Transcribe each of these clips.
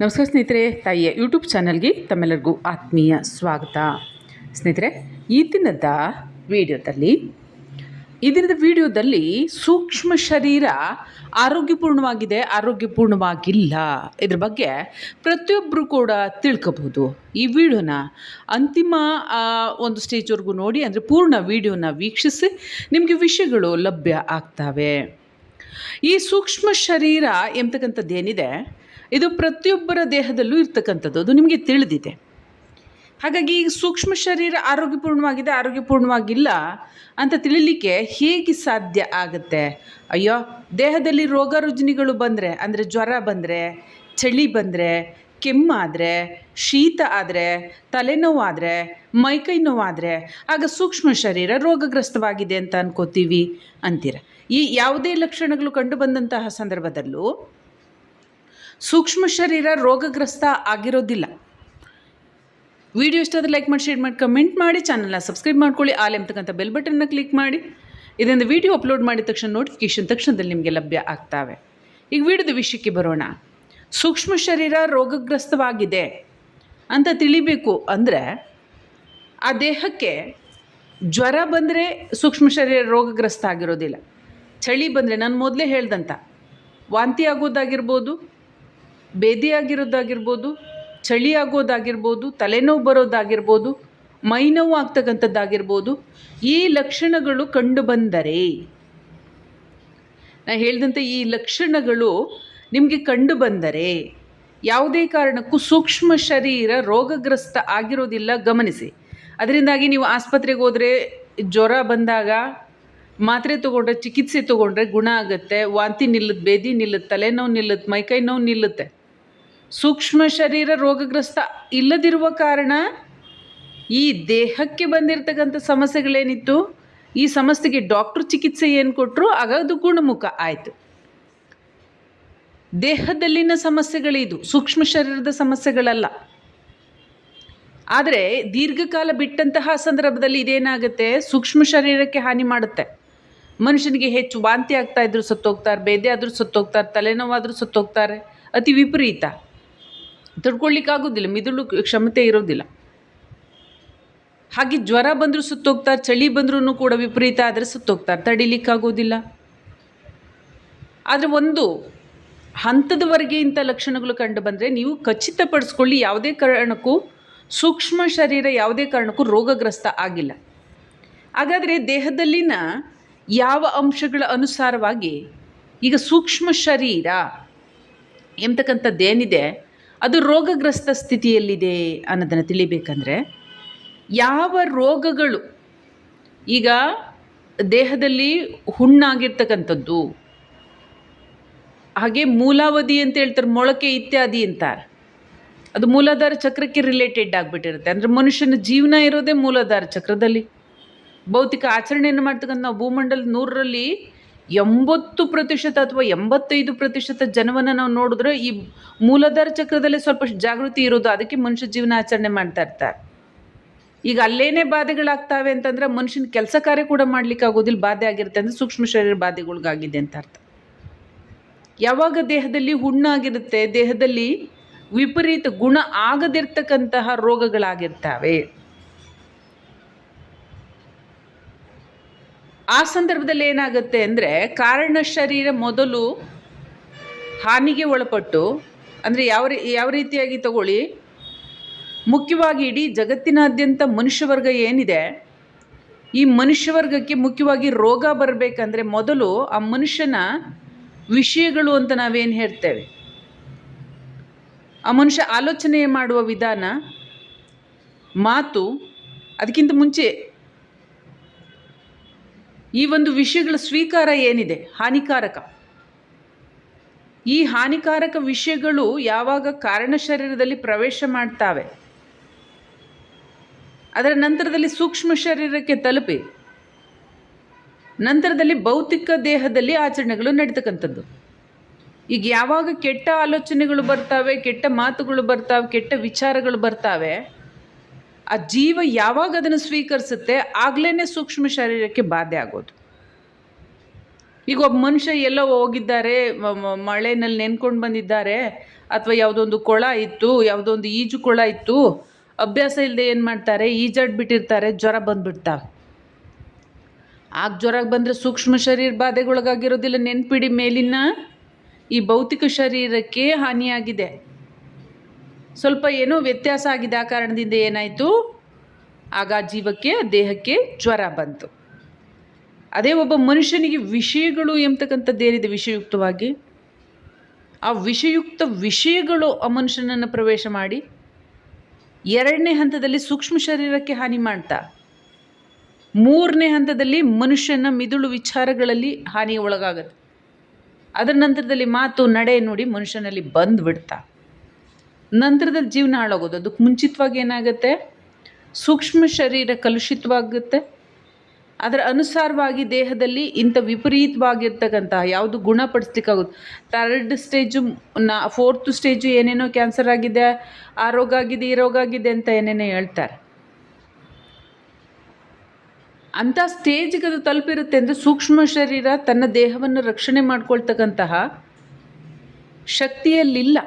ನಮಸ್ಕಾರ ಸ್ನೇಹಿತರೆ, ತಾಯಿಯ ಯೂಟ್ಯೂಬ್ ಚಾನಲ್ಗೆ ತಮ್ಮೆಲ್ಲರಿಗೂ ಆತ್ಮೀಯ ಸ್ವಾಗತ. ಸ್ನೇಹಿತರೆ, ಈ ದಿನದ ವಿಡಿಯೋದಲ್ಲಿ, ಈ ದಿನದ ವಿಡಿಯೋದಲ್ಲಿ ಸೂಕ್ಷ್ಮ ಶರೀರ ಆರೋಗ್ಯಪೂರ್ಣವಾಗಿದೆ, ಆರೋಗ್ಯಪೂರ್ಣವಾಗಿಲ್ಲ. ಇದ್ರ ಬಗ್ಗೆ ಪ್ರತಿಯೊಬ್ಬರು ಕೂಡ ತಿಳ್ಕೊಬೋದು ಈ ವಿಡಿಯೋನ ಅಂತಿಮ ಒಂದು ಸ್ಟೇಜ್ವರೆಗೂ ನೋಡಿ, ಅಂದರೆ ಪೂರ್ಣ ವಿಡಿಯೋನ ವೀಕ್ಷಿಸಿ ನಿಮಗೆ ವಿಷಯಗಳು ಲಭ್ಯ ಆಗ್ತವೆ. ಈ ಸೂಕ್ಷ್ಮ ಶರೀರ ಎಂಬತಕ್ಕಂಥದ್ದು ಏನಿದೆ ಇದು ಪ್ರತಿಯೊಬ್ಬರ ದೇಹದಲ್ಲೂ ಇರ್ತಕ್ಕಂಥದ್ದು. ಅದು ನಿಮಗೆ ತಿಳಿದಿದೆ. ಹಾಗಾಗಿ ಈಗ ಸೂಕ್ಷ್ಮ ಶರೀರ ಆರೋಗ್ಯಪೂರ್ಣವಾಗಿದೆ, ಆರೋಗ್ಯಪೂರ್ಣವಾಗಿಲ್ಲ ಅಂತ ತಿಳಿಲಿಕ್ಕೆ ಹೇಗೆ ಸಾಧ್ಯ ಆಗುತ್ತೆ? ಅಯ್ಯೋ, ದೇಹದಲ್ಲಿ ರೋಗ ರುಜಿನಿಗಳು ಬಂದರೆ, ಅಂದರೆ ಜ್ವರ ಬಂದರೆ, ಚಳಿ ಬಂದರೆ, ಕೆಮ್ಮಾದರೆ, ಶೀತ ಆದರೆ, ತಲೆನೋವಾದರೆ, ಮೈಕೈ ನೋವಾದರೆ, ಆಗ ಸೂಕ್ಷ್ಮ ಶರೀರ ರೋಗಗ್ರಸ್ತವಾಗಿದೆ ಅಂತ ಅನ್ಕೋತೀವಿ ಅಂತೀರ. ಈ ಯಾವುದೇ ಲಕ್ಷಣಗಳು ಕಂಡು ಬಂದಂತಹ ಸಂದರ್ಭದಲ್ಲೂ ಸೂಕ್ಷ್ಮ ಶರೀರ ರೋಗಗ್ರಸ್ತ ಆಗಿರೋದಿಲ್ಲ. ವಿಡಿಯೋ ಇಷ್ಟ ಆದರೆ ಲೈಕ್ ಮಾಡಿ, ಶೇರ್ ಮಾಡಿ, ಕಮೆಂಟ್ ಮಾಡಿ ಚಾನಲ್ನ ಸಬ್ಸ್ಕ್ರೈಬ್ ಮಾಡ್ಕೊಳ್ಳಿ, ಆಲ್ ಎಂಬತಕ್ಕಂಥ ಬೆಲ್ ಬಟನ್ನ ಕ್ಲಿಕ್ ಮಾಡಿ. ಇದರಿಂದ ವಿಡಿಯೋ ಅಪ್ಲೋಡ್ ಮಾಡಿದ ತಕ್ಷಣ ನೋಟಿಫಿಕೇಶನ್ ತಕ್ಷಣದಲ್ಲಿ ನಿಮಗೆ ಲಭ್ಯ ಆಗ್ತವೆ. ಈಗ ವಿಡಿಯೋದ ವಿಷಯಕ್ಕೆ ಬರೋಣ. ಸೂಕ್ಷ್ಮ ಶರೀರ ರೋಗಗ್ರಸ್ತವಾಗಿದೆ ಅಂತ ತಿಳಿಬೇಕು ಅಂದರೆ ಆ ದೇಹಕ್ಕೆ ಜ್ವರ ಬಂದರೆ ಸೂಕ್ಷ್ಮ ಶರೀರ ರೋಗಗ್ರಸ್ತ ಆಗಿರೋದಿಲ್ಲ. ಚಳಿ ಬಂದರೆ, ನಾನು ಮೊದಲೇ ಹೇಳ್ದಂತ, ವಾಂತಿ ಆಗೋದಾಗಿರ್ಬೋದು ಬೇದಿ ಆಗಿರೋದಾಗಿರ್ಬೋದು ಚಳಿ ಆಗೋದಾಗಿರ್ಬೋದು ತಲೆನೋವು ಬರೋದಾಗಿರ್ಬೋದು, ಮೈನೋವು ಆಗ್ತಕ್ಕಂಥದ್ದಾಗಿರ್ಬೋದು, ಈ ಲಕ್ಷಣಗಳು ಕಂಡು ಬಂದರೆ, ನಾ ಹೇಳಿದಂತೆ ಈ ಲಕ್ಷಣಗಳು ನಿಮಗೆ ಕಂಡು ಬಂದರೆ, ಯಾವುದೇ ಕಾರಣಕ್ಕೂ ಸೂಕ್ಷ್ಮ ಶರೀರ ರೋಗಗ್ರಸ್ತ ಆಗಿರೋದಿಲ್ಲ, ಗಮನಿಸಿ. ಅದರಿಂದಾಗಿ ನೀವು ಆಸ್ಪತ್ರೆಗೆ ಹೋದರೆ ಜ್ವರ ಬಂದಾಗ ಮಾತ್ರೆ ತೊಗೊಂಡ್ರೆ, ಚಿಕಿತ್ಸೆ ತೊಗೊಂಡ್ರೆ ಗುಣ ಆಗುತ್ತೆ. ವಾಂತಿ ನಿಲ್ಲುತ್ತೆ, ಬೇದಿ ನಿಲ್ಲುತ್ತೆ, ತಲೆನೋವು ನಿಲ್ಲುತ್ತೆ, ಮೈಕೈ ನೋವು ನಿಲ್ಲುತ್ತೆ. ಸೂಕ್ಷ್ಮ ಶರೀರ ರೋಗಗ್ರಸ್ತ ಇಲ್ಲದಿರುವ ಕಾರಣ ಈ ದೇಹಕ್ಕೆ ಬಂದಿರತಕ್ಕಂಥ ಸಮಸ್ಯೆಗಳೇನಿತ್ತು? ಈ ಸಮಸ್ಯೆಗೆ ಡಾಕ್ಟ್ರು ಚಿಕಿತ್ಸೆ ಏನು ಕೊಟ್ಟರು ಅದು ಗುಣಮುಖ ಆಯಿತು. ದೇಹದಲ್ಲಿನ ಸಮಸ್ಯೆಗಳಿದು, ಸೂಕ್ಷ್ಮ ಶರೀರದ ಸಮಸ್ಯೆಗಳಲ್ಲ. ಆದರೆ ದೀರ್ಘಕಾಲ ಬಿಟ್ಟಂತಹ ಸಂದರ್ಭದಲ್ಲಿ ಇದೇನಾಗುತ್ತೆ? ಸೂಕ್ಷ್ಮ ಶರೀರಕ್ಕೆ ಹಾನಿ ಮಾಡುತ್ತೆ. ಮನುಷ್ಯನಿಗೆ ಹೆಚ್ಚು ವಾಂತಿ ಆಗ್ತಾ ಇದ್ರು ಸತ್ತೋಗ್ತಾರೆ ಬೇದೆ ಆದರೂ ಸತ್ತೋಗ್ತಾರೆ, ತಲೆನೋವಾದರೂ ಸತ್ತೋಗ್ತಾರೆ, ಅತಿ ವಿಪರೀತ. ತಡ್ಕೊಳ್ಳಿಕ್ಕಾಗೋದಿಲ್ಲ, ಮಿದುಳು ಕ್ಷಮತೆ ಇರೋದಿಲ್ಲ. ಹಾಗೆ ಜ್ವರ ಬಂದರೂ ಸುತ್ತೋಗ್ತಾರೆ, ಚಳಿ ಬಂದರೂ ಕೂಡ ವಿಪರೀತ ಆದರೆ ಸುತ್ತೋಗ್ತಾರೆ, ತಡಿಲಿಕ್ಕಾಗೋದಿಲ್ಲ. ಆದರೆ ಒಂದು ಹಂತದವರೆಗೆ ಇಂಥ ಲಕ್ಷಣಗಳು ಕಂಡು ಬಂದರೆ ನೀವು ಖಚಿತಪಡಿಸ್ಕೊಳ್ಳಿ, ಯಾವುದೇ ಕಾರಣಕ್ಕೂ ಸೂಕ್ಷ್ಮ ಶರೀರ ಯಾವುದೇ ಕಾರಣಕ್ಕೂ ರೋಗಗ್ರಸ್ತ ಆಗಿಲ್ಲ. ಹಾಗಾದರೆ ದೇಹದಲ್ಲಿನ ಯಾವ ಅಂಶಗಳ ಅನುಸಾರವಾಗಿ ಈಗ ಸೂಕ್ಷ್ಮ ಶರೀರ ಎಂಬತಕ್ಕಂಥದ್ದೇನಿದೆ ಅದು ರೋಗಗ್ರಸ್ತ ಸ್ಥಿತಿಯಲ್ಲಿದೆ ಅನ್ನೋದನ್ನು ತಿಳಿಬೇಕಂದ್ರೆ ಯಾವ ರೋಗಗಳು ಈಗ ದೇಹದಲ್ಲಿ ಹುಣ್ಣಾಗಿರ್ತಕ್ಕಂಥದ್ದು, ಹಾಗೆ ಮೂಲಾವಧಿ ಅಂತ ಹೇಳ್ತಾರೆ, ಮೊಳಕೆ ಇತ್ಯಾದಿ ಅಂತಾರೆ. ಅದು ಮೂಲಾಧಾರ ಚಕ್ರಕ್ಕೆ ರಿಲೇಟೆಡ್ ಆಗಿಬಿಟ್ಟಿರುತ್ತೆ. ಅಂದರೆ ಮನುಷ್ಯನ ಜೀವನ ಇರೋದೇ ಮೂಲಾಧಾರ ಚಕ್ರದಲ್ಲಿ. ಭೌತಿಕ ಆಚರಣೆಯನ್ನು ಮಾಡ್ತಕ್ಕಂಥ ನಾವು ಭೂಮಂಡಲ ನೂರರಲ್ಲಿ ಎಂಬತ್ತು ಪ್ರತಿಶತ ಅಥವಾ ಎಂಬತ್ತೈದು ಪ್ರತಿಶತ ಜನವನ್ನು ನಾವು ನೋಡಿದ್ರೆ ಈ ಮೂಲಧಾರ ಚಕ್ರದಲ್ಲಿ ಸ್ವಲ್ಪ ಜಾಗೃತಿ ಇರೋದು, ಅದಕ್ಕೆ ಮನುಷ್ಯ ಜೀವನ ಆಚರಣೆ ಮಾಡ್ತಾ ಇರ್ತಾರೆ. ಈಗ ಅಲ್ಲೇನೇ ಬಾಧೆಗಳಾಗ್ತಾವೆ ಅಂತಂದ್ರೆ ಮನುಷ್ಯನ ಕೆಲಸ ಕಾರ್ಯ ಕೂಡ ಮಾಡ್ಲಿಕ್ಕೆ ಆಗೋದಿಲ್ಲ, ಬಾಧೆ ಆಗಿರುತ್ತೆ ಅಂದ್ರೆ ಸೂಕ್ಷ್ಮ ಶರೀರ ಬಾಧೆಗಳಿಗಾಗಿದೆ ಅಂತ ಅರ್ಥ. ಯಾವಾಗ ದೇಹದಲ್ಲಿ ಹುಣ್ಣಾಗಿರುತ್ತೆ, ದೇಹದಲ್ಲಿ ವಿಪರೀತ ಗುಣ ಆಗದಿರ್ತಕ್ಕಂತಹ ರೋಗಗಳಾಗಿರ್ತವೆ. ಆ ಸಂದರ್ಭದಲ್ಲಿ ಏನಾಗುತ್ತೆ ಅಂದರೆ ಕಾರಣ ಶರೀರ ಮೊದಲು ಹಾನಿಗೆ ಒಳಪಟ್ಟು, ಅಂದರೆ ಯಾವ ರೀ, ಯಾವ ರೀತಿಯಾಗಿ ತಗೊಳ್ಳಿ, ಮುಖ್ಯವಾಗಿ ಇಡೀ ಜಗತ್ತಿನಾದ್ಯಂತ ಮನುಷ್ಯವರ್ಗ ಏನಿದೆ, ಈ ಮನುಷ್ಯ ವರ್ಗಕ್ಕೆ ಮುಖ್ಯವಾಗಿ ರೋಗ ಬರಬೇಕಂದ್ರೆ ಮೊದಲು ಆ ಮನುಷ್ಯನ ವಿಷಯಗಳು ಅಂತ ನಾವೇನು ಹೇಳ್ತೇವೆ. ಆ ಮನುಷ್ಯ ಆಲೋಚನೆ ಮಾಡುವ ವಿಧಾನ, ಮಾತು, ಅದಕ್ಕಿಂತ ಮುಂಚೆ ಈ ಒಂದು ವಿಷಯಗಳ ಸ್ವೀಕಾರ ಏನಿದೆ? ಹಾನಿಕಾರಕ. ಈ ಹಾನಿಕಾರಕ ವಿಷಯಗಳು ಯಾವಾಗ ಕಾರಣ ಶರೀರದಲ್ಲಿ ಪ್ರವೇಶ ಮಾಡ್ತಾವೆ? ಅದರ ನಂತರದಲ್ಲಿ ಸೂಕ್ಷ್ಮ ಶರೀರಕ್ಕೆ ತಲುಪಿ, ನಂತರದಲ್ಲಿ ಭೌತಿಕ ದೇಹದಲ್ಲಿ ಆಚರಣೆಗಳು ನಡೀತಕ್ಕಂಥದ್ದು. ಈಗ ಯಾವಾಗ ಕೆಟ್ಟ ಆಲೋಚನೆಗಳು ಬರ್ತಾವೆ, ಕೆಟ್ಟ ಮಾತುಗಳು ಬರ್ತಾವೆ, ಕೆಟ್ಟ ವಿಚಾರಗಳು ಬರ್ತಾವೆ ಆ ಜೀವ ಯಾವಾಗ ಅದನ್ನು ಸ್ವೀಕರಿಸುತ್ತೆ ಆಗಲೇ ಸೂಕ್ಷ್ಮ ಶರೀರಕ್ಕೆ ಬಾಧೆ ಆಗೋದು. ಈಗ ಒಬ್ಬ ಮನುಷ್ಯ ಎಲ್ಲೋ ಹೋಗಿದ್ದಾರೆ ಮಳೆನಲ್ಲಿ ನೆನ್ಕೊಂಡು ಬಂದಿದ್ದಾರೆ, ಅಥವಾ ಯಾವುದೊಂದು ಕೊಳ ಇತ್ತು ಯಾವುದೊಂದು ಈಜು ಕೊಳ ಇತ್ತು, ಅಭ್ಯಾಸ ಇಲ್ಲದೆ ಏನು ಮಾಡ್ತಾರೆ ಈಜಾಡ್ಬಿಟ್ಟಿರ್ತಾರೆ ಜ್ವರ ಬಂದ್ಬಿಡ್ತಾವೆ ಆಗ ಜ್ವರ ಬಂದರೆ ಸೂಕ್ಷ್ಮ ಶರೀರ ಬಾಧೆಗೊಳಗಾಗಿರೋದಿಲ್ಲ, ನೆನ್ಪಿಡಿ ಮೇಲಿನ ಈ ಭೌತಿಕ ಶರೀರಕ್ಕೆ ಹಾನಿಯಾಗಿದೆ. ಸ್ವಲ್ಪ ಏನೋ ವ್ಯತ್ಯಾಸ ಆಗಿದೆ ಆ ಕಾರಣದಿಂದ ಏನಾಯಿತು? ಆಗ ಜೀವಕ್ಕೆ, ದೇಹಕ್ಕೆ ಜ್ವರ ಬಂತು. ಅದೇ ಒಬ್ಬ ಮನುಷ್ಯನಿಗೆ ವಿಷಯಗಳು ಎಂಬತಕ್ಕಂಥದ್ದು ಏನಿದೆ ವಿಷಯುಕ್ತವಾಗಿ? ಆ ವಿಷಯುಕ್ತ ವಿಷಯಗಳು ಆ ಮನುಷ್ಯನನ್ನು ಪ್ರವೇಶ ಮಾಡಿ ಎರಡನೇ ಹಂತದಲ್ಲಿ ಸೂಕ್ಷ್ಮ ಶರೀರಕ್ಕೆ ಹಾನಿ ಮಾಡ್ತಾ. ಮೂರನೇ ಹಂತದಲ್ಲಿ ಮನುಷ್ಯನ ಮಿದುಳು ವಿಚಾರಗಳಲ್ಲಿ ಹಾನಿ ಒಳಗಾಗುತ್ತೆ. ಅದರ ನಂತರದಲ್ಲಿ ಮಾತು, ನಡೆ ನೋಡಿ ಮನುಷ್ಯನಲ್ಲಿ ಬಂದ್ಬಿಡ್ತಾ. ನಂತರದಲ್ಲಿ ಜೀವನ ಹಾಳಾಗೋದು. ಅದಕ್ಕೆ ಮುಂಚಿತವಾಗಿ ಏನಾಗುತ್ತೆ? ಸೂಕ್ಷ್ಮ ಶರೀರ ಕಲುಷಿತವಾಗುತ್ತೆ. ಅದರ ಅನುಸಾರವಾಗಿ ದೇಹದಲ್ಲಿ ಇಂಥ ವಿಪರೀತವಾಗಿರ್ತಕ್ಕಂತಹ ಯಾವುದು ಗುಣಪಡಿಸ್ಲಿಕ್ಕಾಗುತ್ತೆ ಥರ್ಡ್ ಸ್ಟೇಜು, ನಾ, ಫೋರ್ತ್ ಸ್ಟೇಜು ಏನೇನೋ ಕ್ಯಾನ್ಸರ್ ಆಗಿದೆ ಆ ರೋಗ ಆಗಿದೆ, ಈ ರೋಗ ಆಗಿದೆ ಅಂತ ಏನೇನೋ ಹೇಳ್ತಾರೆ. ಅಂಥ ಸ್ಟೇಜ್ಗೆ ಅದು ತಲುಪಿರುತ್ತೆ ಅಂದರೆ ಸೂಕ್ಷ್ಮ ಶರೀರ ತನ್ನ ದೇಹವನ್ನು ರಕ್ಷಣೆ ಮಾಡ್ಕೊಳ್ತಕ್ಕಂತಹ ಶಕ್ತಿಯಲ್ಲಿಲ್ಲ.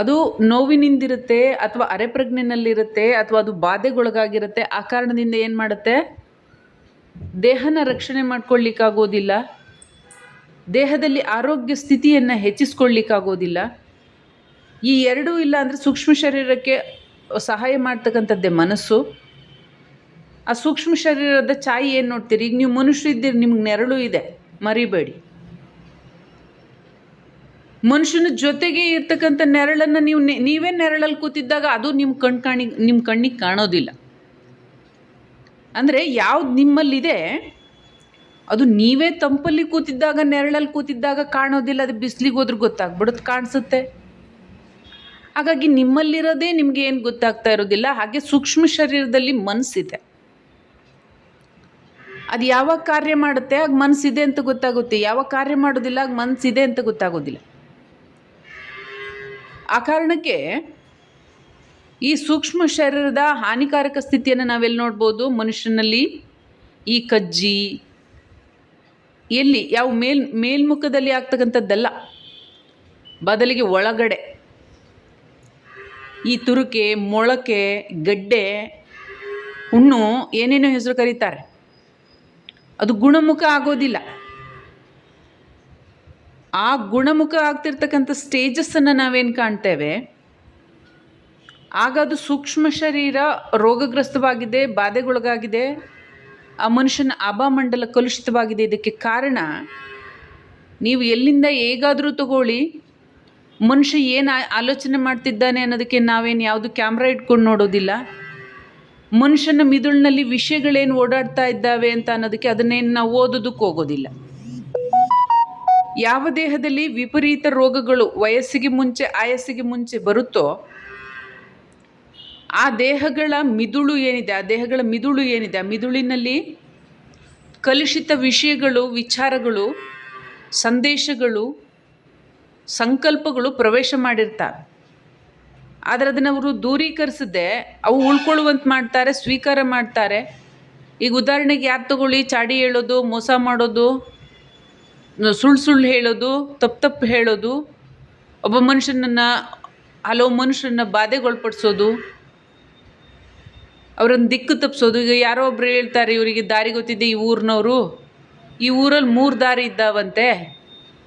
ಅದು ನೋವಿನಿಂದಿರುತ್ತೆ ಅಥವಾ ಅರೆಪ್ರಜ್ಞೆನಲ್ಲಿರುತ್ತೆ ಅಥವಾ ಅದು ಬಾಧೆಗೊಳಗಾಗಿರುತ್ತೆ, ಆ ಕಾರಣದಿಂದ ಏನು ಮಾಡುತ್ತೆ? ದೇಹನ ರಕ್ಷಣೆ ಮಾಡ್ಕೊಳ್ಳಿಕ್ಕಾಗೋದಿಲ್ಲ ದೇಹದಲ್ಲಿ ಆರೋಗ್ಯ ಸ್ಥಿತಿಯನ್ನು ಹೆಚ್ಚಿಸ್ಕೊಳ್ಳಿಕ್ಕಾಗೋದಿಲ್ಲ ಈ ಎರಡೂ ಇಲ್ಲ ಅಂದರೆ ಸೂಕ್ಷ್ಮ ಶರೀರಕ್ಕೆ ಸಹಾಯ ಮಾಡ್ತಕ್ಕಂಥದ್ದೇ ಮನಸ್ಸು. ಆ ಸೂಕ್ಷ್ಮ ಶರೀರದ ಛಾಯಿ ಏನು ನೋಡ್ತೀರಿ? ಈಗ ನೀವು ಮನುಷ್ಯರು ಇದ್ದೀರಿ ನಿಮ್ಗೆ ನೆರಳು ಇದೆ, ಮರಿಬೇಡಿ. ಮನುಷ್ಯನ ಜೊತೆಗೆ ಇರ್ತಕ್ಕಂಥ ನೆರಳನ್ನು ನೀವು ನೀವೇ ನೆರಳಲ್ಲಿ ಕೂತಿದ್ದಾಗ ಅದು ನಿಮ್ಮ ಕಣ್ ಕಾಣಿ, ನಿಮ್ಮ ಕಣ್ಣಿಗೆ ಕಾಣೋದಿಲ್ಲ. ಅಂದರೆ ಯಾವ್ದು ನಿಮ್ಮಲ್ಲಿದೆ, ಅದು ನೀವೇ ತಂಪಲ್ಲಿ ಕೂತಿದ್ದಾಗ, ನೆರಳಲ್ಲಿ ಕೂತಿದ್ದಾಗ ಕಾಣೋದಿಲ್ಲ, ಅದು ಬಿಸಿಲಿಗೆ ಹೋದ್ರೆ ಗೊತ್ತಾಗ್ಬಿಡುತ್ತೆ, ಕಾಣಿಸುತ್ತೆ. ಹಾಗಾಗಿ ನಿಮ್ಮಲ್ಲಿರೋದೇ ನಿಮಗೆ ಏನು ಗೊತ್ತಾಗ್ತಾ ಇರೋದಿಲ್ಲ, ಹಾಗೆ ಸೂಕ್ಷ್ಮ ಶರೀರದಲ್ಲಿ ಮನಸ್ಸಿದೆ ಅದು ಯಾವಾಗ ಕಾರ್ಯ ಮಾಡುತ್ತೆ, ಆಗ ಮನಸ್ಸಿದೆ ಅಂತ ಗೊತ್ತಾಗುತ್ತೆ, ಯಾವಾಗ ಕಾರ್ಯ ಮಾಡೋದಿಲ್ಲ, ಆಗ ಮನಸ್ಸಿದೆ ಅಂತ ಗೊತ್ತಾಗೋದಿಲ್ಲ. ಆ ಕಾರಣಕ್ಕೆ ಈ ಸೂಕ್ಷ್ಮ ಶರೀರದ ಹಾನಿಕಾರಕ ಸ್ಥಿತಿಯನ್ನು ನಾವೆಲ್ಲಿ ನೋಡ್ಬೋದು? ಮನುಷ್ಯನಲ್ಲಿ ಈ ಕಜ್ಜಿ, ಎಲ್ಲಿ? ಯಾವ ಮೇಲ್, ಮೇಲ್ಮುಖದಲ್ಲಿ ಆಗ್ತಕ್ಕಂಥದ್ದಲ್ಲ. ಬದಲಿಗೆ ಒಳಗಡೆ. ಈ ತುರುಕೆ, ಮೊಳಕೆ, ಗಡ್ಡೆ, ಹುಣ್ಣು ಏನೇನೋ ಹೆಸರು ಕರೀತಾರೆ. ಅದು ಗುಣಮುಖ ಆಗೋದಿಲ್ಲ. ಆ ಗುಣಮುಖ ಆಗ್ತಿರ್ತಕ್ಕಂಥ ಸ್ಟೇಜಸ್ಸನ್ನು ನಾವೇನು ಕಾಣ್ತೇವೆ? ಆಗ ಅದು ಸೂಕ್ಷ್ಮ ಶರೀರ ರೋಗಗ್ರಸ್ತವಾಗಿದೆ, ಬಾಧೆಗೊಳಗಾಗಿದೆ, ಆ ಮನುಷ್ಯನ ಆಭಾಮಂಡಲ ಕಲುಷಿತವಾಗಿದೆ. ಇದಕ್ಕೆ ಕಾರಣ, ನೀವು ಎಲ್ಲಿಂದ ಹೇಗಾದರೂ ತಗೊಳ್ಳಿ, ಮನುಷ್ಯ ಏನು ಆಲೋಚನೆ ಮಾಡ್ತಿದ್ದಾನೆ ಅನ್ನೋದಕ್ಕೆ ನಾವೇನು ಯಾವುದು ಕ್ಯಾಮ್ರಾ ಇಟ್ಕೊಂಡು ನೋಡೋದಿಲ್ಲ. ಮನುಷ್ಯನ ಮಿದುಳಿನಲ್ಲಿ ವಿಷಯಗಳೇನು ಓಡಾಡ್ತಾ ಇದ್ದಾವೆ ಅಂತ ಅನ್ನೋದಕ್ಕೆ ಅದನ್ನೇನು ನಾವು ಓದೋದಕ್ಕೆ ಹೋಗೋದಿಲ್ಲ. ಯಾವ ದೇಹದಲ್ಲಿ ವಿಪರೀತ ರೋಗಗಳು ವಯಸ್ಸಿಗೆ ಮುಂಚೆ, ಆಯಸ್ಸಿಗೆ ಮುಂಚೆ ಬರುತ್ತೋ, ಆ ದೇಹಗಳ ಮಿದುಳು ಏನಿದೆ, ಆ ದೇಹಗಳ ಮಿದುಳು ಏನಿದೆ, ಆ ಮಿದುಳಿನಲ್ಲಿ ಕಲುಷಿತ ವಿಷಯಗಳು, ವಿಚಾರಗಳು, ಸಂದೇಶಗಳು, ಸಂಕಲ್ಪಗಳು ಪ್ರವೇಶ ಮಾಡಿರ್ತಾರೆ ಆದರೆ ಅದನ್ನು ಅವರು ದೂರೀಕರಿಸದೆ ಅವು ಉಳ್ಕೊಳ್ಳುವಂತೆ ಮಾಡ್ತಾರೆ, ಸ್ವೀಕಾರ ಮಾಡ್ತಾರೆ. ಈಗ ಉದಾಹರಣೆಗೆ ಯಾರು ತಗೊಳ್ಳಿ, ಚಾಡಿ ಹೇಳೋದು, ಮೋಸ ಮಾಡೋದು ಸುಳ್ಳು ಸುಳ್ಳು ಹೇಳೋದು, ತಪ್ಪು ತಪ್ಪು ಹೇಳೋದು, ಒಬ್ಬ ಮನುಷ್ಯನನ್ನು, ಹಲವು ಮನುಷ್ಯರನ್ನ ಬಾಧೆಗೊಳಪಡಿಸೋದು, ಅವರನ್ನು ದಿಕ್ಕು ತಪ್ಪಿಸೋದು. ಈಗ ಯಾರೋ ಒಬ್ರು ಹೇಳ್ತಾರೆ, ಇವರಿಗೆ ದಾರಿ ಗೊತ್ತಿದೆ, ಈ ಊರಿನವರು. ಈ ಊರಲ್ಲಿ ಮೂರು ದಾರಿ ಇದ್ದಾವಂತೆ.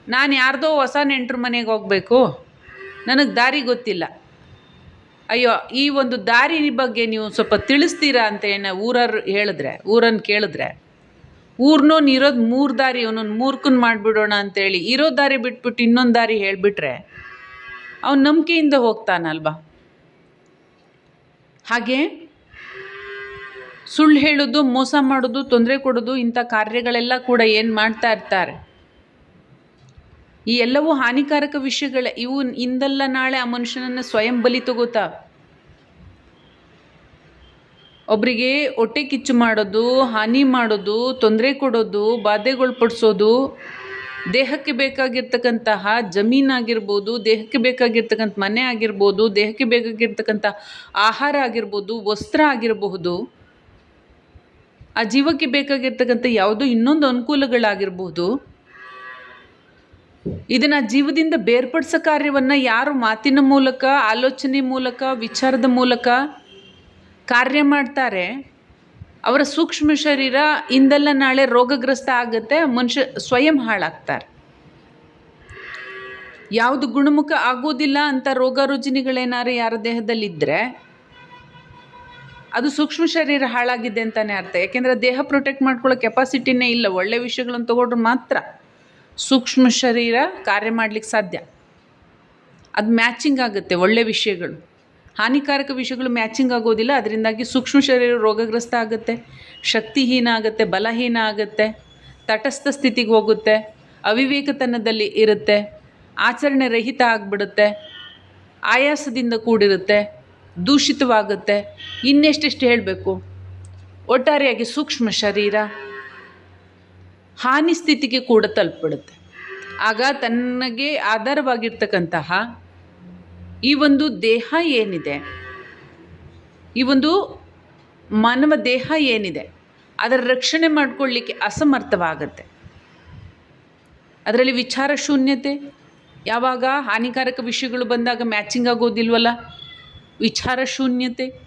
ನಾನು ಯಾರ್ದೋ ಹೊಸ ನೆಂಟ್ರ ಮನೆಗೆ ಹೋಗಬೇಕು. ನನಗೆ ದಾರಿ ಗೊತ್ತಿಲ್ಲ. ಅಯ್ಯೋ, ಈ ಒಂದು ದಾರಿ ಬಗ್ಗೆ ನೀವು ಸ್ವಲ್ಪ ತಿಳಿಸ್ತೀರಾ ಅಂತ ಏನು ಊರವ್ರು ಹೇಳಿದ್ರೆ, ಊರನ್ನು ಕೇಳಿದ್ರೆ? ಊರ್ನೋನ್ ಇರೋದು ಮೂರು ದಾರಿ, ಅವನೊಂದು ಮೂರ್ಖನ ಮಾಡಿಬಿಡೋಣ ಅಂತೇಳಿ. ಇರೋ ದಾರಿ ಬಿಟ್ಬಿಟ್ಟು ಇನ್ನೊಂದು ದಾರಿ ಹೇಳಿಬಿಟ್ರೆ ಅವನು ನಂಬಿಕೆಯಿಂದ ಹೋಗ್ತಾನಲ್ವಾ? ಹಾಗೆ ಸುಳ್ಳು ಹೇಳೋದು, ಮೋಸ ಮಾಡೋದು, ತೊಂದರೆ ಕೊಡೋದು, ಇಂಥ ಕಾರ್ಯಗಳೆಲ್ಲ ಕೂಡ ಏನು ಮಾಡ್ತಾ ಇರ್ತಾರೆ? ಈ ಎಲ್ಲವೂ ಹಾನಿಕಾರಕ ವಿಷಯಗಳೇ. ಇವು ಇಂದಲ್ಲ ನಾಳೆ ಆ ಮನುಷ್ಯನನ್ನು ಸ್ವಯಂ ಬಲಿ ತಗೋತಾ ಒಬ್ಬರಿಗೆ ಹೊಟ್ಟೆ ಕಿಚ್ಚು ಮಾಡೋದು, ಹಾನಿ ಮಾಡೋದು, ತೊಂದರೆ ಕೊಡೋದು ಬಾಧೆಗೊಳಪಡಿಸೋದು ದೇಹಕ್ಕೆ ಬೇಕಾಗಿರ್ತಕ್ಕಂತಹ ಜಮೀನಾಗಿರ್ಬೋದು ದೇಹಕ್ಕೆ ಬೇಕಾಗಿರ್ತಕ್ಕಂಥ ಮನೆ ಆಗಿರ್ಬೋದು, ದೇಹಕ್ಕೆ ಬೇಕಾಗಿರ್ತಕ್ಕಂಥ ಆಹಾರ ಆಗಿರ್ಬೋದು, ವಸ್ತ್ರ ಆಗಿರಬಹುದು, ಆ ಜೀವಕ್ಕೆ ಬೇಕಾಗಿರ್ತಕ್ಕಂಥ ಯಾವುದೋ ಇನ್ನೊಂದು ಅನುಕೂಲಗಳಾಗಿರ್ಬೋದು, ಇದನ್ನು ಜೀವದಿಂದ ಬೇರ್ಪಡಿಸೋ ಕಾರ್ಯವನ್ನು ಯಾರು ಮಾತಿನ ಮೂಲಕ, ಆಲೋಚನೆ ಮೂಲಕ, ವಿಚಾರದ ಮೂಲಕ ಕಾರ್ಯ ಮಾಡ್ತಾರೆ, ಅವರ ಸೂಕ್ಷ್ಮ ಶರೀರ ಇಂದಲ್ಲ ನಾಳೆ ರೋಗಗ್ರಸ್ತ ಆಗುತ್ತೆ, ಮನುಷ್ಯ ಸ್ವಯಂ ಹಾಳಾಗ್ತಾರೆ. ಯಾವುದು ಗುಣಮುಖ ಆಗೋದಿಲ್ಲ ಅಂತ ರೋಗ ರುಜಿನಿಗಳೇನಾರು ಯಾರ ದೇಹದಲ್ಲಿದ್ದರೆ ಅದು ಸೂಕ್ಷ್ಮ ಶರೀರ ಹಾಳಾಗಿದೆ ಅಂತಲೇ ಅರ್ಥ. ಯಾಕೆಂದರೆ ದೇಹ ಪ್ರೊಟೆಕ್ಟ್ ಮಾಡ್ಕೊಳ್ಳೋ ಕೆಪಾಸಿಟಿನೇ ಇಲ್ಲ, ಒಳ್ಳೆ ವಿಷಯಗಳನ್ನು ತಗೊಂಡ್ರೆ ಮಾತ್ರ ಸೂಕ್ಷ್ಮ ಶರೀರ ಕಾರ್ಯ ಮಾಡ್ಲಿಕ್ಕೆ ಸಾಧ್ಯ. ಅದು ಮ್ಯಾಚಿಂಗ್ ಆಗುತ್ತೆ ಒಳ್ಳೆ ವಿಷಯಗಳು. ಹಾನಿಕಾರಕ ವಿಷಯಗಳು ಮ್ಯಾಚಿಂಗ್ ಆಗೋದಿಲ್ಲ, ಅದರಿಂದಾಗಿ ಸೂಕ್ಷ್ಮ ಶರೀರ ರೋಗಗ್ರಸ್ತ ಆಗುತ್ತೆ, ಶಕ್ತಿಹೀನ ಆಗುತ್ತೆ, ಬಲಹೀನ ಆಗುತ್ತೆ, ತಟಸ್ಥ ಸ್ಥಿತಿಗೆ ಹೋಗುತ್ತೆ, ಅವಿವೇಕತನದಲ್ಲಿ ಇರುತ್ತೆ, ಆಚರಣೆ ರಹಿತ ಆಗಿಬಿಡುತ್ತೆ, ಆಯಾಸದಿಂದ ಕೂಡಿರುತ್ತೆ, ದೂಷಿತವಾಗುತ್ತೆ. ಇನ್ನೆಷ್ಟೆಷ್ಟು ಹೇಳಬೇಕು? ಒಟ್ಟಾರೆಯಾಗಿ ಸೂಕ್ಷ್ಮ ಶರೀರ ಹಾನಿ ಸ್ಥಿತಿಗೆ ಕೂಡ ತಲುಪಿಬಿಡುತ್ತೆ. ಆಗ ತನಗೆ ಆಧಾರವಾಗಿರ್ತಕ್ಕಂತಹ ಈ ಒಂದು ದೇಹ ಏನಿದೆ? ಈ ಒಂದು ಮಾನವ ದೇಹ ಏನಿದೆ? ಅದರ ರಕ್ಷಣೆ ಮಾಡಿಕೊಳ್ಳಿಕ್ಕೆ ಅಸಮರ್ಥವಾಗತ್ತೆ. ಅದರಲ್ಲಿ ವಿಚಾರ ಶೂನ್ಯತೆ, ಯಾವಾಗ ಹಾನಿಕಾರಕ ವಿಷಯಗಳು ಬಂದಾಗ ಮ್ಯಾಚಿಂಗ್ ಆಗೋದಿಲ್ವಲ್ಲ? ವಿಚಾರ ಶೂನ್ಯತೆ,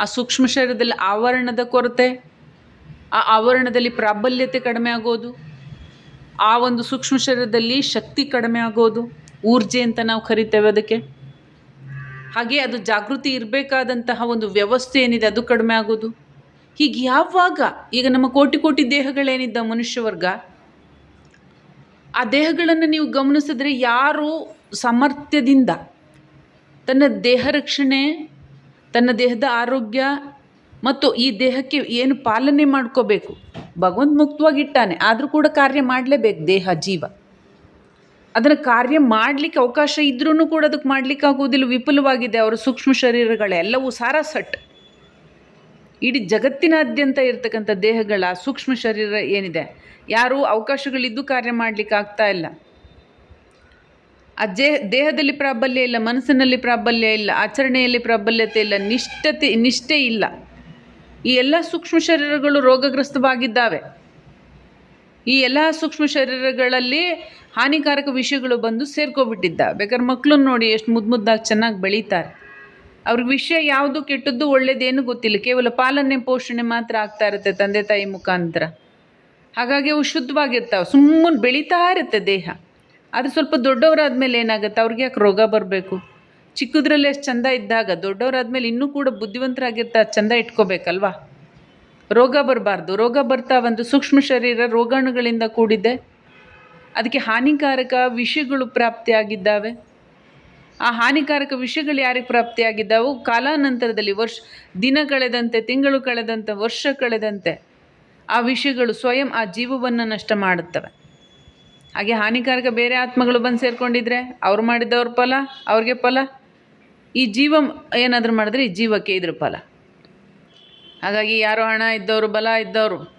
ಆ ಸೂಕ್ಷ್ಮ ಶರೀರದಲ್ಲಿ ಆವರಣದ ಕೊರತೆ, ಆ ಆವರಣದಲ್ಲಿ ಪ್ರಾಬಲ್ಯತೆ ಕಡಿಮೆ ಆಗೋದು, ಆ ಒಂದು ಸೂಕ್ಷ್ಮ ಶರೀರದಲ್ಲಿ ಶಕ್ತಿ ಕಡಿಮೆ ಆಗೋದು, ಊರ್ಜೆ ಅಂತ ನಾವು ಕರಿತೇವೆ ಅದಕ್ಕೆ. ಹಾಗೆ ಅದು ಜಾಗೃತಿ ಇರಬೇಕಾದಂತಹ ಒಂದು ವ್ಯವಸ್ಥೆ ಏನಿದೆ ಅದು ಕಡಿಮೆ ಆಗೋದು? ಹೀಗೆ ಯಾವಾಗ, ಈಗ ನಮ್ಮ ಕೋಟಿ ಕೋಟಿ ದೇಹಗಳೇನಿದ್ದ ಮನುಷ್ಯ ವರ್ಗ ಆ ದೇಹಗಳನ್ನು ನೀವು ಗಮನಿಸಿದ್ರೆ ಯಾರು ಸಾಮರ್ಥ್ಯದಿಂದ ತನ್ನ ದೇಹ ರಕ್ಷಣೆ, ತನ್ನ ದೇಹದ ಆರೋಗ್ಯ ಮತ್ತು ಈ ದೇಹಕ್ಕೆ ಏನು ಪಾಲನೆ ಮಾಡ್ಕೋಬೇಕು? ಭಗವಂತ ಮುಕ್ತವಾಗಿಟ್ಟಾನೆ, ಆದರೂ ಕೂಡ ಕಾರ್ಯ ಮಾಡಲೇಬೇಕು ದೇಹ, ಜೀವ. ಅದನ್ನು ಕಾರ್ಯ ಮಾಡಲಿಕ್ಕೆ ಅವಕಾಶ ಇದ್ರೂ ಕೂಡ ಅದಕ್ಕೆ ಮಾಡಲಿಕ್ಕೆ ಆಗೋದಿಲ್ಲ ವಿಪುಲವಾಗಿದೆ ಅವರ ಸೂಕ್ಷ್ಮ ಶರೀರಗಳೆಲ್ಲವೂ ಸಾರಾಸಟ್ ಇಡೀ ಜಗತ್ತಿನಾದ್ಯಂತ ಇರತಕ್ಕಂಥ ದೇಹಗಳ ಸೂಕ್ಷ್ಮ ಶರೀರ ಏನಿದೆ? ಯಾರೂ ಅವಕಾಶಗಳಿದ್ದು ಕಾರ್ಯ ಮಾಡಲಿಕ್ಕೆ ಆಗ್ತಾ ಇಲ್ಲ. ಆ ಜೇ, ದೇಹದಲ್ಲಿ ಪ್ರಾಬಲ್ಯ ಇಲ್ಲ, ಮನಸ್ಸಿನಲ್ಲಿ ಪ್ರಾಬಲ್ಯ ಇಲ್ಲ, ಆಚರಣೆಯಲ್ಲಿ ಪ್ರಾಬಲ್ಯತೆ ಇಲ್ಲ, ನಿಷ್ಠತೆ, ನಿಷ್ಠೆ ಇಲ್ಲ. ಈ ಎಲ್ಲ ಸೂಕ್ಷ್ಮ ಶರೀರಗಳು ರೋಗಗ್ರಸ್ತವಾಗಿದ್ದಾವೆ. ಈ ಎಲ್ಲ ಸೂಕ್ಷ್ಮ ಶರೀರಗಳಲ್ಲಿ ಹಾನಿಕಾರಕ ವಿಷಯಗಳು ಬಂದು ಸೇರ್ಕೊಬಿಟ್ಟಿದ್ದಾವೆ. ಬೇಕಾದ್ರೆ ಮಕ್ಕಳನ್ನ ನೋಡಿ ಎಷ್ಟು ಮುದ್ದು ಮುದ್ದಾಗಿ ಚೆನ್ನಾಗಿ ಬೆಳೀತಾರೆ. ಅವ್ರಿಗೆ ವಿಷಯ ಯಾವುದು ಕೆಟ್ಟದ್ದು ಒಳ್ಳೇದೇನು ಗೊತ್ತಿಲ್ಲ. ಕೇವಲ ಪಾಲನೆ ಪೋಷಣೆ ಮಾತ್ರ ಆಗ್ತಾ ಇರುತ್ತೆ ತಂದೆ ತಾಯಿ ಮುಖಾಂತರ. ಹಾಗಾಗಿ ಅವು ಶುದ್ಧವಾಗಿರ್ತಾವೆ. ಸುಮ್ಮನೆ ಬೆಳೀತಾ ಇರುತ್ತೆ ದೇಹ. ಆದರೆ ಸ್ವಲ್ಪ ದೊಡ್ಡವರಾದ ಮೇಲೆ ಏನಾಗುತ್ತೆ? ಅವ್ರಿಗೆ ಯಾಕೆ ರೋಗ ಬರಬೇಕು? ಚಿಕ್ಕದ್ರಲ್ಲಿ ಎಷ್ಟು ಚಂದ ಇದ್ದಾಗ ದೊಡ್ಡವರಾದ್ಮೇಲೆ ಇನ್ನೂ ಕೂಡ ಬುದ್ಧಿವಂತರಾಗಿರ್ತಾರೆ ಚಂದ ಇಟ್ಕೋಬೇಕಲ್ವಾ? ರೋಗ ಬರಬಾರ್ದು. ರೋಗ ಬರ್ತಾ ಒಂದು ಸೂಕ್ಷ್ಮ ಶರೀರ ರೋಗಾಣುಗಳಿಂದ ಕೂಡಿದೆ. ಅದಕ್ಕೆ ಹಾನಿಕಾರಕ ವಿಷಯಗಳು ಪ್ರಾಪ್ತಿಯಾಗಿದ್ದಾವೆ. ಆ ಹಾನಿಕಾರಕ ವಿಷಯಗಳು ಯಾರಿಗೆ ಪ್ರಾಪ್ತಿಯಾಗಿದ್ದಾವು ಕಾಲಾನಂತರದಲ್ಲಿ ವರ್ಷ, ದಿನ ಕಳೆದಂತೆ, ತಿಂಗಳು ಕಳೆದಂತೆ, ವರ್ಷ ಕಳೆದಂತೆ ಆ ವಿಷಯಗಳು ಸ್ವಯಂ ಆ ಜೀವವನ್ನು ನಷ್ಟ ಮಾಡುತ್ತವೆ. ಹಾಗೆ ಹಾನಿಕಾರಕ ಬೇರೆ ಆತ್ಮಗಳು ಬಂದು ಸೇರಿಕೊಂಡಿದ್ರೆ ಅವ್ರು ಮಾಡಿದ್ದವ್ರ ಫಲ, ಅವ್ರಿಗೆ ಫಲ. ಈ ಜೀವ ಏನಾದರೂ ಮಾಡಿದ್ರೆ ಈ ಜೀವಕ್ಕೆ ಇದ್ರ ಫಲ. ಹಾಗಾಗಿ ಯಾರೋ ಹಣ ಇದ್ದವರು, ಬಲ ಇದ್ದವರು?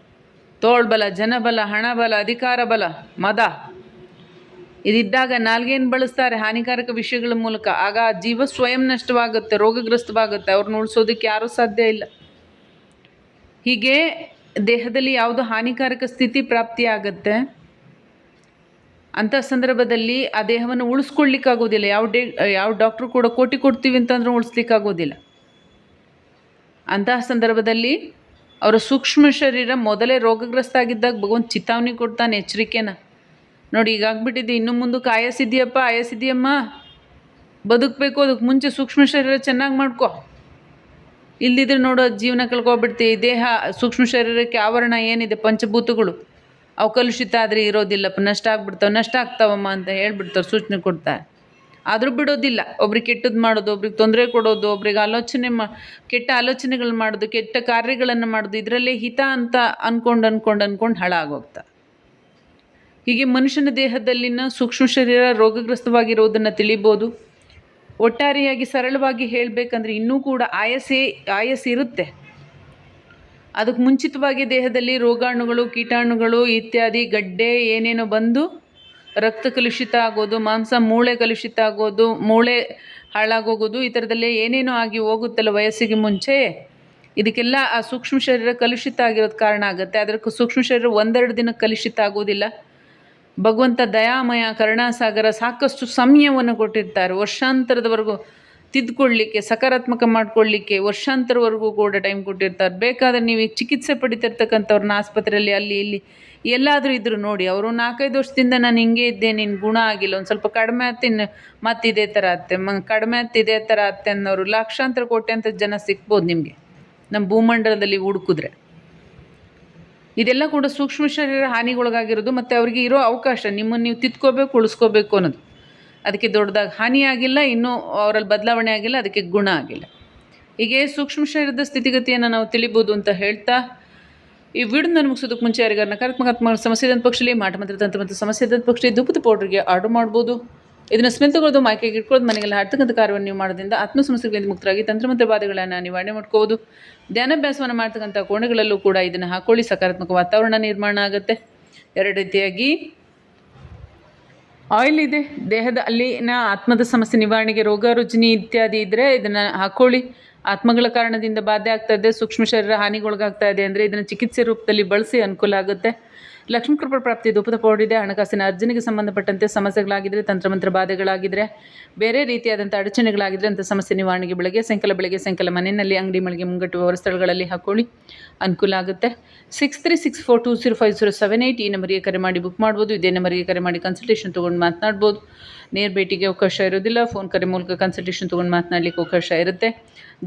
ತೋಳ್ಬಲ ಜನಬಲ ಹಣಬಲ ಅಧಿಕಾರ ಬಲ, ಮದ. ಇದಿದ್ದಾಗ ನಾಲ್ಗೇನು ಬಳಸ್ತಾರೆ? ಹಾನಿಕಾರಕ ವಿಷಯಗಳ ಮೂಲಕ. ಆಗ ಜೀವ ಸ್ವಯಂ ನಷ್ಟವಾಗುತ್ತೆ, ರೋಗಗ್ರಸ್ತವಾಗುತ್ತೆ. ಅವ್ರನ್ನ ಉಳಿಸೋದಕ್ಕೆ ಯಾರೂ ಸಾಧ್ಯ ಇಲ್ಲ. ಹೀಗೆ ದೇಹದಲ್ಲಿ ಯಾವುದು ಹಾನಿಕಾರಕ ಸ್ಥಿತಿ ಪ್ರಾಪ್ತಿಯಾಗತ್ತೆ. ಅಂಥ ಸಂದರ್ಭದಲ್ಲಿ ಆ ದೇಹವನ್ನು ಉಳಿಸ್ಕೊಳ್ಲಿಕ್ಕಾಗೋದಿಲ್ಲ ಯಾವ ಡೇ, ಯಾವ ಡಾಕ್ಟ್ರು ಕೂಡ ಕೋಟಿ ಕೊಡ್ತೀವಿ ಅಂತಂದ್ರೆ ಉಳಿಸ್ಲಿಕ್ಕಾಗೋದಿಲ್ಲ. ಅಂತಹ ಸಂದರ್ಭದಲ್ಲಿ ಅವರ ಸೂಕ್ಷ್ಮ ಶರೀರ ಮೊದಲೇ ರೋಗಗ್ರಸ್ತ ಆಗಿದ್ದಾಗ ಭಗವಂತ ಚಿತಾವಣೆ ಕೊಡ್ತಾನೆ ಎಚ್ಚರಿಕೆನ. ನೋಡಿ, ಈಗ ಇನ್ನು ಮುಂದಕ್ಕೆ ಆಯಸ್ಸಿದೆಯಪ್ಪ ಆಯಸ್ಸಿದೆಯಮ್ಮ ಬದುಕಬೇಕು, ಅದಕ್ಕೆ ಮುಂಚೆ ಸೂಕ್ಷ್ಮ ಶರೀರ ಚೆನ್ನಾಗಿ ಮಾಡ್ಕೊ. ಇಲ್ದಿದ್ರೆ ನೋಡೋ ಜೀವನ ಕಳ್ಕೊಬಿಡ್ತಿ. ದೇಹ, ಸೂಕ್ಷ್ಮ ಶರೀರಕ್ಕೆ ಆವರಣ ಏನಿದೆ, ಪಂಚಭೂತಗಳು. ಅವು ಕಲುಷಿತ ಆದರೆ ಇರೋದಿಲ್ಲಪ್ಪ, ನಷ್ಟ ಆಗ್ಬಿಡ್ತಾವೆ, ನಷ್ಟ ಆಗ್ತಾವಮ್ಮ ಅಂತ ಹೇಳ್ಬಿಡ್ತಾರೆ ಸೂಚನೆ ಕೊಡ್ತಾರೆ. ಆದರೂ ಬಿಡೋದಿಲ್ಲ. ಒಬ್ರಿಗೆ ಕೆಟ್ಟದ್ದು ಮಾಡೋದು, ಒಬ್ರಿಗೆ ತೊಂದರೆ ಕೊಡೋದು, ಒಬ್ರಿಗೆ ಆಲೋಚನೆ ಮಾ, ಕೆಟ್ಟ ಆಲೋಚನೆಗಳು ಮಾಡೋದು, ಕೆಟ್ಟ ಕಾರ್ಯಗಳನ್ನು ಮಾಡೋದು, ಇದರಲ್ಲೇ ಹಿತ ಅಂತ ಅಂದ್ಕೊಂಡು ಅಂದ್ಕೊಂಡು ಅಂದ್ಕೊಂಡು ಹಾಳಾಗೋಗ್ತಾ. ಹೀಗೆ ಮನುಷ್ಯನ ದೇಹದಲ್ಲಿನ ಸೂಕ್ಷ್ಮ ಶರೀರ ರೋಗಗ್ರಸ್ತವಾಗಿರೋದನ್ನು ತಿಳಿಬೋದು. ಒಟ್ಟಾರೆಯಾಗಿ ಸರಳವಾಗಿ ಹೇಳಬೇಕಂದ್ರೆ ಇನ್ನೂ ಕೂಡ ಆಯಸ್ಸೇ ಆಯಸ್ ಇರುತ್ತೆ. ಅದಕ್ಕೆ ಮುಂಚಿತವಾಗಿ ದೇಹದಲ್ಲಿ ರೋಗಾಣುಗಳು, ಕೀಟಾಣುಗಳು ಇತ್ಯಾದಿ ಗಡ್ಡೆ ಏನೇನೋ ಬಂದು ರಕ್ತ ಕಲುಷಿತ ಆಗೋದು, ಮಾಂಸ ಮೂಳೆ ಕಲುಷಿತ ಆಗೋದು, ಮೂಳೆ ಹಾಳಾಗೋಗೋದು, ಈ ಥರದಲ್ಲೇ ಏನೇನೋ ಆಗಿ ಹೋಗುತ್ತಲ್ಲ ವಯಸ್ಸಿಗೆ ಮುಂಚೆ, ಇದಕ್ಕೆಲ್ಲ ಆ ಸೂಕ್ಷ್ಮ ಶರೀರ ಕಲುಷಿತ ಆಗಿರೋದು ಕಾರಣ ಆಗುತ್ತೆ. ಅದರ ಸೂಕ್ಷ್ಮ ಶರೀರ ಒಂದೆರಡು ದಿನ ಕಲುಷಿತ ಆಗೋದಿಲ್ಲ. ಭಗವಂತ ದಯಾಮಯ ಕರುಣಾಸಾಗರ ಸಾಕಷ್ಟು ಸಮಯವನ್ನು ಕೊಟ್ಟಿರ್ತಾರೆ. ವರ್ಷಾಂತರದವರೆಗೂ ತಿದ್ದುಕೊಳ್ಳಿಕ್ಕೆ ಸಕಾರಾತ್ಮಕ ಮಾಡ್ಕೊಳ್ಳಿಕ್ಕೆ ವರ್ಷಾಂತರವರೆಗೂ ಕೂಡ ಟೈಮ್ ಕೊಟ್ಟಿರ್ತಾರೆ. ಬೇಕಾದರೆ ನೀವು ಚಿಕಿತ್ಸೆ ಪಡಿತಿರ್ತಕ್ಕಂಥವ್ರನ್ನ ಆಸ್ಪತ್ರೆಯಲ್ಲಿ, ಅಲ್ಲಿ, ಇಲ್ಲಿ ಎಲ್ಲಾದರೂ ಇದ್ದರೂ ನೋಡಿ. ಅವರು ನಾಲ್ಕೈದು ವರ್ಷದಿಂದ ನಾನು ಹಿಂಗೆ ಇದ್ದೆ ನಿನ್ನ ಗುಣ ಆಗಿಲ್ಲ, ಒಂದು ಸ್ವಲ್ಪ ಕಡಿಮೆ ಆಯ್ತು ಮತ್ತು ಇದೇ ಥರ ಆತ್ತೆ. ಮ, ಕಡಿಮೆ ಆಯ್ತು ಇದೇ ಥರ ಆತ್ತೆ ಅನ್ನೋರು ಲಕ್ಷಾಂತರ ಕೋಟಿ ಅಂತ ಜನ ಸಿಗ್ಬೋದು ನಿಮಗೆ. ನಮ್ಮ ಭೂಮಂಡಲದಲ್ಲಿ ಹುಡುಕಿದ್ರೆ. ಇದೆಲ್ಲ ಕೂಡ ಸೂಕ್ಷ್ಮ ಶರೀರ ಹಾನಿಗೊಳಗಾಗಿರೋದು ಮತ್ತು ಅವರಿಗೆ ಇರೋ ಅವಕಾಶ. ನಿಮ್ಮನ್ನು ನೀವು ತಿದ್ಕೋಬೇಕು, ಉಳಿಸ್ಕೋಬೇಕು ಅನ್ನೋದು. ಅದಕ್ಕೆ ದೊಡ್ಡದಾಗಿ ಹಾನಿಯಾಗಿಲ್ಲ ಇನ್ನೂ ಅವರಲ್ಲಿ ಬದಲಾವಣೆ ಆಗಿಲ್ಲ, ಅದಕ್ಕೆ ಗುಣ ಆಗಿಲ್ಲ. ಹೀಗೆ ಸೂಕ್ಷ್ಮ ಶರೀರದ ಸ್ಥಿತಿಗತಿಯನ್ನು ನಾವು ತಿಳಿಬೋದು ಅಂತ ಹೇಳ್ತಾ, ಈ ವಿಡಿಯೋನ ಮುಗಿಸೋದಕ್ಕೆ ಮುಂಚೆ ಯಾರಿಗಾರ ನಕಾರಾತ್ಮಕ ಸಮಸ್ಯೆ ಪಕ್ಷದಲ್ಲಿ ಮಾಟ ಮಂತ್ರ ತಂತ್ರ ಮತ್ತು ಸಮಸ್ಯೆ ಪಕ್ಷದಲ್ಲಿ ದುಪ್ಪದ ಪೌಡ್ರಿಗೆ ಆರ್ಡರ್ ಮಾಡ್ಬೋದು. ಇದನ್ನು ಸ್ಮೆಲ್ ತಗೊಳ್ಳೋದು ಮೈಕೆಗೆ ಇಟ್ಕೊಳ್ಳೋದು ಮನೆಗೆಲ್ಲ ಹಾಡ್ತಕ್ಕಂಥ ಕಾರ್ಯವನ್ನು ನೀವು ಮಾಡೋದ್ರಿಂದ ಆತ್ಮ ಸಮಸ್ಯೆಗಳಿಂದ ಮುಕ್ತರಾಗಿ ತಂತ್ರಮಂತ್ರ ಬಾಧೆಗಳನ್ನು ನಿವಾರಣೆ ಮಾಡ್ಕೋಬೋದು. ಧ್ಯಾನಾಭ್ಯಾಸವನ್ನು ಮಾಡ್ತಕ್ಕಂಥ ಕೋಣೆಗಳಲ್ಲೂ ಕೂಡ ಇದನ್ನು ಹಾಕೊಳ್ಳಿ, ಸಕಾರಾತ್ಮಕ ವಾತಾವರಣ ನಿರ್ಮಾಣ ಆಗುತ್ತೆ. ಎರಡು ರೀತಿಯಾಗಿ ಆಯಿಲ್ ಇದೆ, ದೇಹದ ಅಲ್ಲಿನ ಆತ್ಮದ ಸಮಸ್ಯೆ, ನಿವಾರಣೆಗೆ ರೋಗ, ರುಜಿನಿ ಇತ್ಯಾದಿ ಇದ್ದರೆ ಇದನ್ನು ಹಾಕ್ಕೊಳ್ಳಿ ಆತ್ಮಗಳ ಕಾರಣದಿಂದ ಬಾಧೆ ಆಗ್ತಾ ಇದೆ, ಸೂಕ್ಷ್ಮ ಶರೀರ ಹಾನಿಗೊಳಗಾಗ್ತಾ ಇದೆ ಅಂದರೆ ಇದನ್ನು ಚಿಕಿತ್ಸೆ ರೂಪದಲ್ಲಿ ಬಳಸಿ ಅನುಕೂಲ ಆಗುತ್ತೆ. ಲಕ್ಷ್ಮೀ ಕೃಪಾ ಪ್ರಾಪ್ತಿ ಧೂಪದ ಪೌಡರ್ ಇದೆ ಹಣಕಾಸಿನ ಅರ್ಜನೆಗೆ ಸಂಬಂಧಪಟ್ಟಂತೆ ಸಮಸ್ಯೆಗಳಾಗಿದ್ದರೆ ತಂತ್ರಮಂತ್ರ ಬಾಧೆಗಳಾಗಿದ್ದರೆ ಬೇರೆ ರೀತಿಯಾದಂಥ ಅಡಚಣೆಗಳಾಗಿದ್ದರೆ ಅಂಥ ಸಮಸ್ಯೆ ನಿವಾರಣೆಗೆ ಬೆಳಗ್ಗೆ ಸಾಯಂಕಾಲ ಬೆಳಗ್ಗೆ ಸಾಯಂಕಾಲ ಮನೆಯಲ್ಲಿ ಅಂಗಡಿ ಮಳಿಗೆ ಮುಂಗಟ್ಟುವ ಸ್ಥಳಗಳಲ್ಲಿ ಹಾಕ್ಕೊಳ್ಳಿ ಅನುಕೂಲ ಆಗುತ್ತೆ. Six three six four two zero five zero seven eight ಈ ನಂಬರಿಗೆ ಕರೆ ಮಾಡಿ ಬುಕ್ ಮಾಡ್ಬೋದು. ಇದೇ ನಂಬರಿಗೆ ಕರೆ ಮಾಡಿ ಕನ್ಸಲ್ಟೇಷನ್ ತೊಗೊಂಡು ಮಾತನಾಡ್ಬೋದು. ನೇರ ಭೇಟಿಗೆ ಅವಕಾಶ ಇರೋದಿಲ್ಲ ಫೋನ್ ಕರೆ ಮೂಲಕ ಕನ್ಸಲ್ಟೇಷನ್ ತೊಗೊಂಡು ಮಾತನಾಡಲಿಕ್ಕೆ ಅವಕಾಶ ಇರುತ್ತೆ.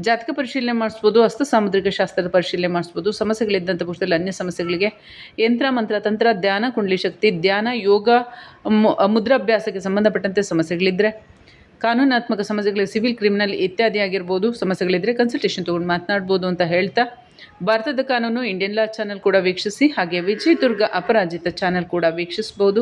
ಜಾತಕ ಪರಿಶೀಲನೆ ಮಾಡಿಸ್ಬೋದು, ಹಸ್ತ ಸಾಮುದ್ರಿಕ ಶಾಸ್ತ್ರದ ಪರಿಶೀಲನೆ ಮಾಡಿಸ್ಬೋದು. ಸಮಸ್ಯೆಗಳಿದ್ದಂಥ ಪುಸ್ತಕದಲ್ಲಿ ಅನ್ಯ ಸಮಸ್ಯೆಗಳಿಗೆ ಯಂತ್ರ, ಮಂತ್ರ, ತಂತ್ರ, ಧ್ಯಾನ, ಕುಂಡಲಿ ಶಕ್ತಿ, ಧ್ಯಾನ, ಯೋಗ ಮುದ್ರಾಭ್ಯಾಸಕ್ಕೆ ಸಂಬಂಧಪಟ್ಟಂತೆ ಸಮಸ್ಯೆಗಳಿದ್ದರೆ ಕಾನೂನಾತ್ಮಕ ಸಮಸ್ಯೆಗಳಿಗೆ ಸಿವಿಲ್, ಕ್ರಿಮಿನಲ್ ಇತ್ಯಾದಿ ಆಗಿರ್ಬೋದು ಸಮಸ್ಯೆಗಳಿದ್ದರೆ ಕನ್ಸಲ್ಟೇಷನ್ ತೊಗೊಂಡು ಮಾತನಾಡ್ಬೋದು ಅಂತ ಹೇಳ್ತಾ, ಭಾರತದ ಕಾನೂನು ಇಂಡಿಯನ್ ಲಾ ಚಾನಲ್ ಕೂಡ ವೀಕ್ಷಿಸಿ, ಹಾಗೆ ವಿಜಯದುರ್ಗ ಅಪರಾಜಿತ ಚಾನಲ್ ಕೂಡ ವೀಕ್ಷಿಸ್ಬೋದು.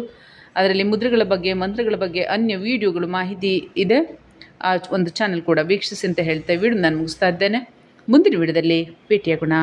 ಅದರಲ್ಲಿ ಮುದ್ರೆಗಳ ಬಗ್ಗೆ, ಮಂತ್ರಗಳ ಬಗ್ಗೆ ಅನ್ಯ ವಿಡಿಯೋಗಳು ಮಾಹಿತಿ ಇದೆ. ಆ ಒಂದು ಚಾನಲ್ ಕೂಡ ವೀಕ್ಷಿಸಿ ಅಂತ ಹೇಳ್ತಾ ವಿಡಿಯೋ ನಾನು ಮುಗಿಸ್ತಾ ಇದ್ದೇನೆ. ಮುಂದಿನ ವಿಡಿಯೋದಲ್ಲಿ ಭೇಟಿಯಾಗೋಣ.